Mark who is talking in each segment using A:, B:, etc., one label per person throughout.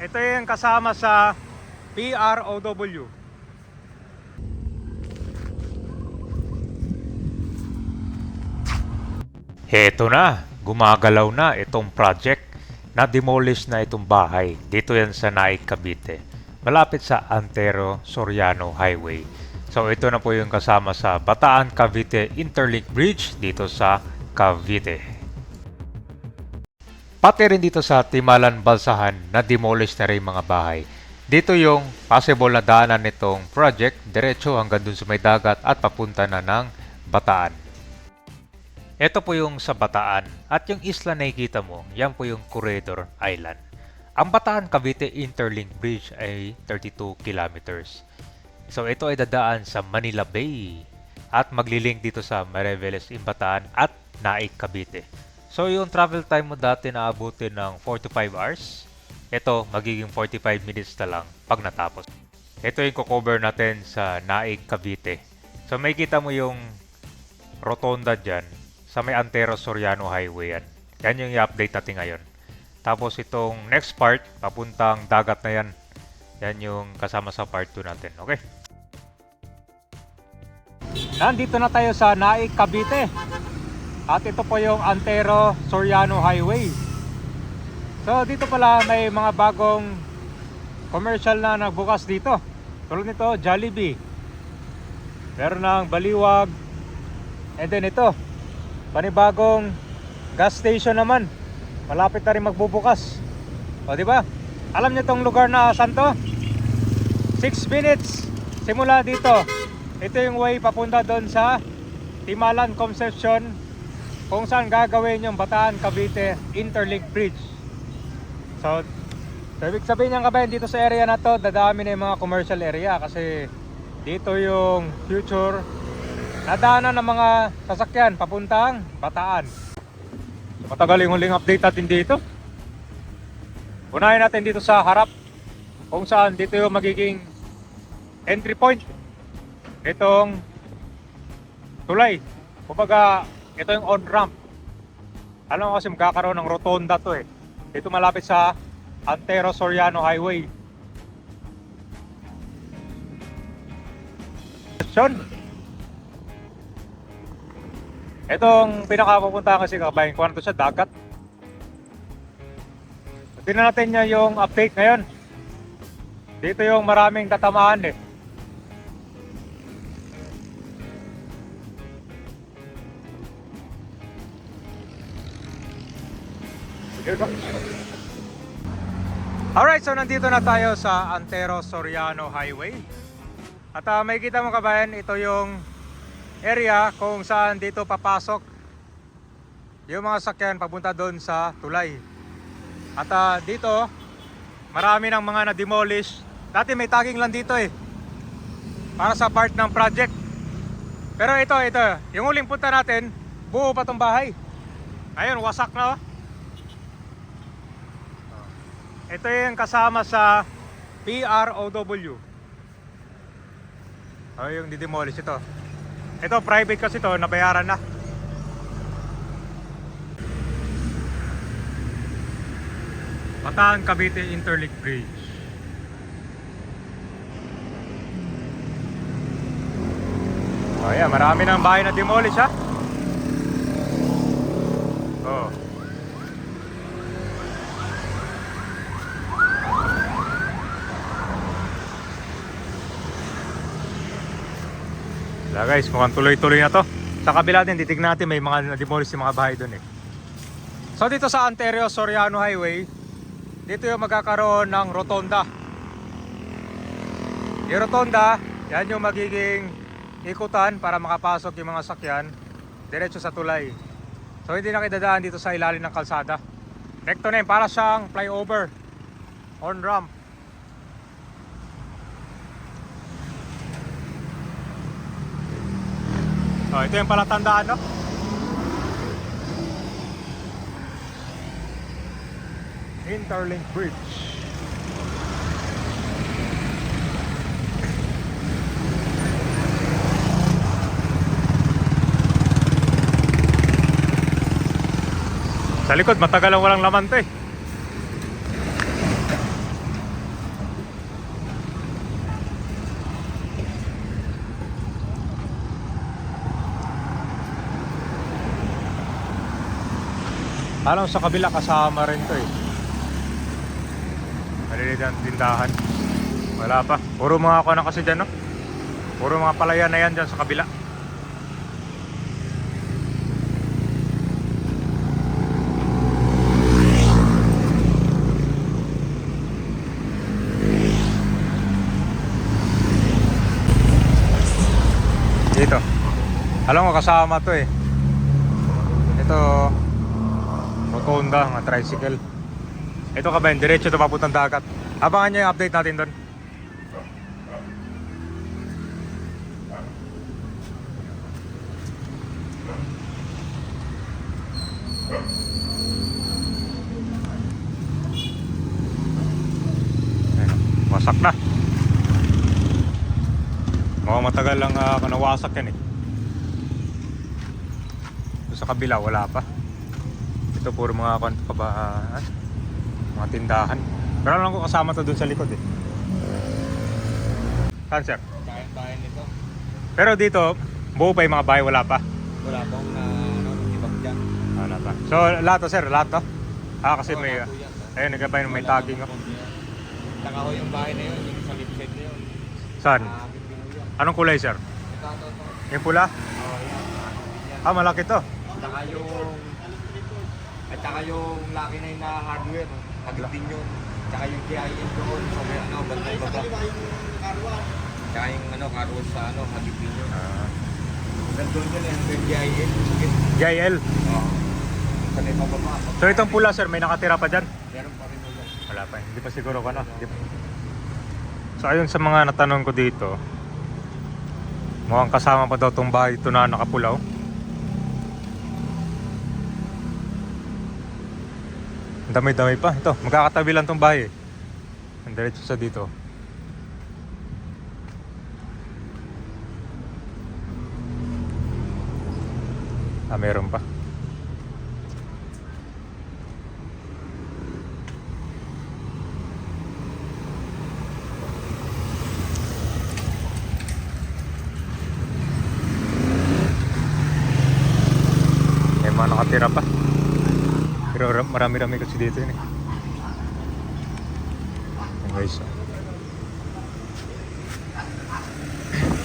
A: Ito yung kasama sa PROW. Heto na, gumagalaw na itong project na demolish na itong bahay. Dito yan sa Naik, Cavite. Malapit sa Antero Soriano Highway. So ito na po yung kasama sa Bataan Cavite Interlink Bridge dito sa Cavite. Pati rin dito sa Timalan Balsahan na demolish na rin mga bahay. Dito yung possible na daanan nitong project diretso hanggang dun sa may dagat at papunta na ng Bataan. Ito po yung sa Bataan at yung isla na nakikita mo, yan po yung Corridor Island. Ang Bataan Cavite Interlink Bridge ay 32 kilometers. So ito ay dadaan sa Manila Bay at maglilink dito sa Mariveles in Bataan at Naik Cavite. So yung travel time mo dati na abutin ng 4 to 5 hours, ito magiging 45 minutes na lang pag natapos. Ito yung cover natin sa Naik Cavite. So may kita mo yung rotonda dyan sa may Antero Soriano Highway yan. Yan yung i-update natin ngayon. Tapos itong next part, papuntang dagat na yan. Yan yung kasama sa part 2 natin. Okay? Nandito na tayo sa Naik, Cavite. At ito po yung Antero Soriano Highway. So dito pala may mga bagong commercial na nagbukas dito. Tulad nito, Jollibee. Meron ng Baliwag. And then ito, panibagong gas station naman. Malapit na rin magbubukas. O di ba? Alam niyo tong lugar na saan to? 6 minutes simula dito. Ito yung way papunta doon sa Timalan Concepcion kung saan gagawin yung Bataan Cavite Interlink Bridge. So, so ibig sabihin niyang kabayan dito sa area na to, dadami na yung mga commercial area kasi dito yung future nadaanan ng mga sasakyan papuntang Bataan. So, matagal yung huling update natin dito. Unahin natin dito sa harap kung saan dito yung magiging entry point itong tulay. Kumbaga, ito yung on-ramp. Alam mo kasi magkakaroon ng rotonda to eh. Dito malapit sa Antero Soriano Highway. Sean, Itong pinakapupuntahan kasi kabayan ko, ano to siya, dagat. Tingnan natin niya yung update ngayon. Dito yung maraming tatamaan eh. Alright, so nandito na tayo sa Antero Soriano Highway. At ah, may kita mo kabayan, ito yung area kung saan dito papasok yung mga sakyan papunta doon sa tulay. At ah, dito, marami ng mga na-demolish. Dati may tagging lang dito eh. Para sa part ng project. Pero ito, ito, yung huling punta natin, buo pa tong bahay. Ayun, wasak na oh. Ito yung kasama sa PROW. Oh, yung didemolish ito. Ito private kasi to, nabayaran na. Bataan Cavite Interlink Bridge. Oh, yeah, marami ng bahay na demolish ha. Oh. Wala guys, mukhang tuloy-tuloy na to. Sa kabila din, titignan natin may mga na-demolish yung mga bahay doon eh. So dito sa Antero Soriano Highway, dito yung magkakaroon ng rotonda. Yung rotonda, yan yung magiging ikutan para makapasok yung mga sakyan diretso sa tulay. So hindi na kidadaan dito sa ilalim ng kalsada. Recto na yun, para siyang flyover on ramp. Oh, ito yung palatandaan, no? Interlink Bridge. Sa likod, matagal ang walang laman to eh. Alam sa kabila kasama rin to eh. Maliliit ang tindahan. Wala pa. Puro mga ako na kasi dyan no? Puro mga palayan na yan dyan sa kabila. Dito. Alam mo kasama to eh. Ito rotonda, mga tricycle. Ito ka ba, diretso ito papuntang dagat. Abangan nyo yung update natin doon. Wasak na. Mukhang matagal lang uh, nawasak yan eh. Sa kabila, wala pa. Ito puro mga kwan pa ba, ah, mga tindahan. Pero alam ko kasama to dun sa likod eh. Cancer.
B: Kaya-kaya nito.
A: Pero dito, buo pa yung mga bahay, wala pa.
B: Wala pong na ano, ibang dyan.
A: Wala pa. So, lahat to sir, lahat to? Ah, kasi
B: Oo,
A: may,
B: sir.
A: ayun, nagkabay may tagging. oh.
B: Saka ho yung bahay na yun, yung sa left side na yun.
A: Saan?
B: Ah.
A: Anong kulay sir? Yung pula?
B: Oh, yan. Yan.
A: Ah, malaki to.
B: Saka yung... At saka yung laki na yung na hardware. Hagit din yun. Saka yung TIN doon. So, may ano, bantay baba. Saka yung ano, carwash sa ano, hagit din yun.
A: Ah,
B: Gandun yun eh, TIN. Hagit.
A: JL.
B: Oo. Sa may pababa.
A: So, itong pula sir, may nakatira pa dyan?
B: Meron pa rin yun.
A: Wala pa. Hindi pa siguro ka na. Hindi pa. So ayun sa mga natanong ko dito. Mukhang kasama pa daw tong bahay ito na nakapulaw. Dami-dami pa. Ito, magkakatabi lang tong bahay eh. Ang diretso sa dito. Ah, meron pa. May mga nakatira pa. Pero ra- marami-rami kasi dito yun eh. Ayan guys.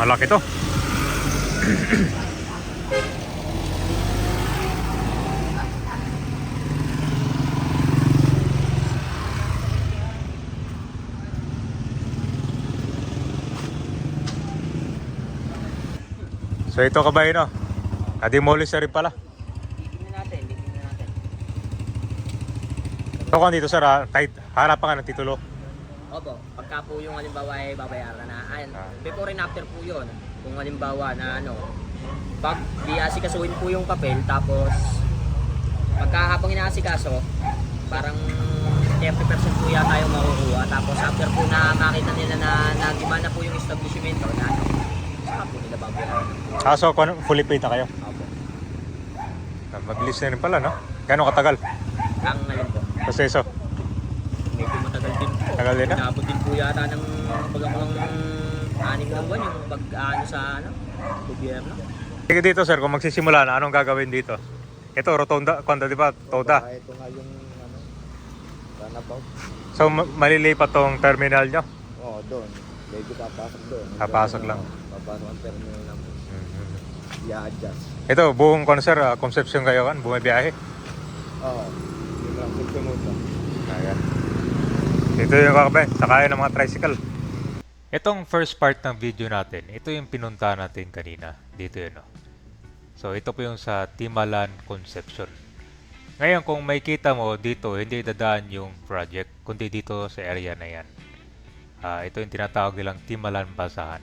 A: Malaki to. So ito kabayan no. Na-demolish na pala.
B: Tingnan natin, tingnan natin.
A: So kung dito sir, ha, kahit harap pa ka ng titulo.
C: Opo, pagka po yung halimbawa ay babayaran na, ay,
A: Ah.
C: before and after po yun, kung halimbawa na ano, pag diasikasuhin po yung papel, tapos pagka habang inaasikaso, parang 30% po yata yung makukuha, tapos after po na makita nila na nagimana po yung establishmento, na ano, saka po nila babayaran.
A: Ah, so kung fully paid na kayo.
C: Opo,
A: Ah, Mabilis na rin pala, no? Gano'ng katagal?
C: ang po,
A: Proseso.
C: medyo matagal din po.
A: Tagal din na?
C: Inabot din po yata ng pagkakulang anim na buwan yung pag-ano sa ano, gobyerno.
A: Sige dito sir, kung magsisimula na, anong gagawin dito? Ito, rotonda, konda di ba? Toda.
B: Ah, ito nga yung ano, runabout.
A: So ma- malilipat tong terminal nyo?
B: Oo, doon. Medyo papasok doon.
A: Papasok lang.
B: Papasok ang terminal lang.
A: Mhm.
B: I-adjust.
A: Ito, buong konser, uh, Concepcion kayo kan, bumibiyahe.
B: Oo. Lang.
A: Ayan. Ito yung kakabay, sakaya ng mga tricycle. Itong first part ng video natin, ito yung pinunta natin kanina. Dito yun, no? So, ito po yung sa Timalan Conception. Ngayon, kung may kita mo dito, hindi dadaan yung project, kundi dito sa area na yan. Ah, ito yung tinatawag nilang Timalan Basahan.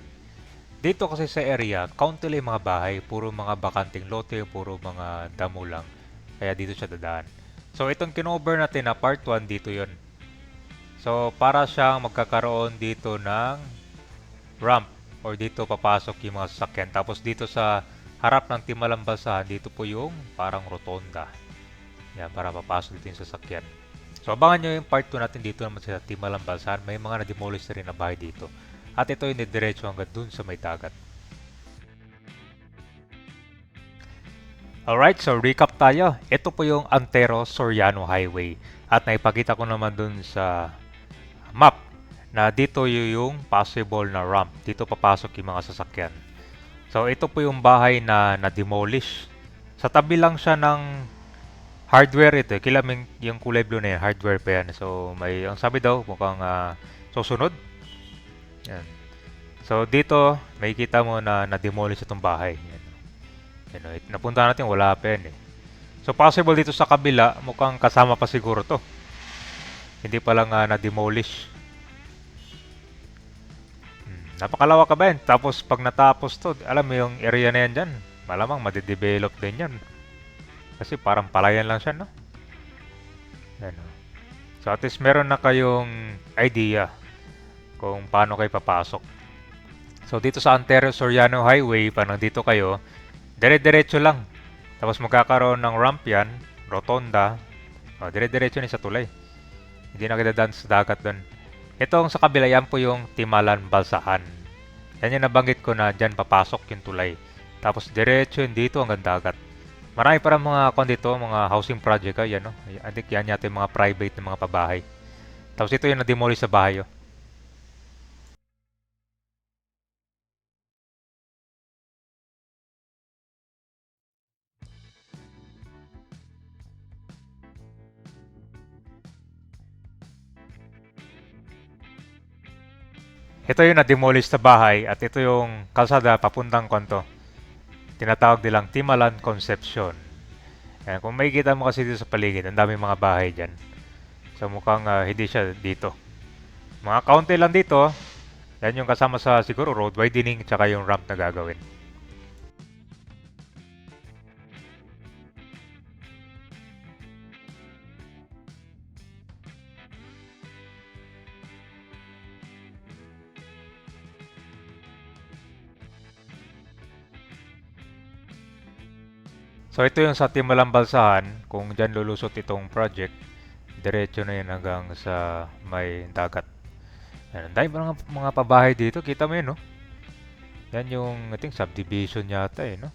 A: Dito kasi sa area, kaunti lang mga bahay, puro mga bakanting lote, puro mga damo lang. Kaya dito siya dadaan. So, itong kinover natin na part 1, dito yon. So, para siyang magkakaroon dito ng ramp or dito papasok yung mga sasakyan. Tapos dito sa harap ng Timalang Basahan, dito po yung parang rotonda. Yan, para papasok dito yung sasakyan. So, abangan nyo yung part 2 natin dito naman sa Timalang Basahan. May mga na-demolish na rin na bahay dito. At ito yung diretso hanggang dun sa may dagat. Alright, so recap tayo. Ito po yung Antero Soriano Highway. At naipakita ko naman dun sa map na dito yung possible na ramp. Dito papasok yung mga sasakyan. So ito po yung bahay na na-demolish. Sa tabi lang siya ng hardware ito. Kilaming yung kulay blue na yan, hardware pa yan. So may, ang sabi daw, mukhang ah, susunod. Yan. So dito, may kita mo na na-demolish itong bahay. Yan. Yan, oh. napunta natin, wala pa yan eh. So possible dito sa kabila, mukhang kasama pa siguro to. Hindi pa lang ah, na-demolish. Hmm, napakalawak ka ba yan? Tapos pag natapos to, alam mo yung area na yan dyan, malamang madidevelop din yan. Kasi parang palayan lang siya, no? Yan, oh. So at least meron na kayong idea kung paano kayo papasok. So dito sa Antero Soriano Highway, pag nandito kayo, dire-diretso lang. Tapos magkakaroon ng ramp yan, rotonda. O, dire-diretso ni sa tulay. Hindi na kita daan sa dagat doon. Itong sa kabila, yan po yung Timalan Balsahan. Yan yung nabanggit ko na dyan papasok yung tulay. Tapos diretso yun dito hanggang dagat. Marami pa rin mga kon dito, mga housing project. Yan, no? I think yan yata yung mga private na mga pabahay. Tapos ito yung na-demolish sa bahay. Oh. Ito yung na-demolish sa bahay at ito yung kalsada papuntang kanto. Tinatawag nilang Timalan Concepcion. Ayan, kung makikita mo kasi dito sa paligid, ang daming mga bahay dyan. So mukhang ah, hindi siya dito. Mga kaunti lang dito. Yan yung kasama sa siguro road widening tsaka yung ramp na gagawin. So ito yung sa Timalang Balsahan, kung dyan lulusot itong project, diretso na yun hanggang sa may dagat. Yan, ang dami pa mga, mga pabahay dito, kita mo yun, no? Yan yung, I think, subdivision yata eh, no?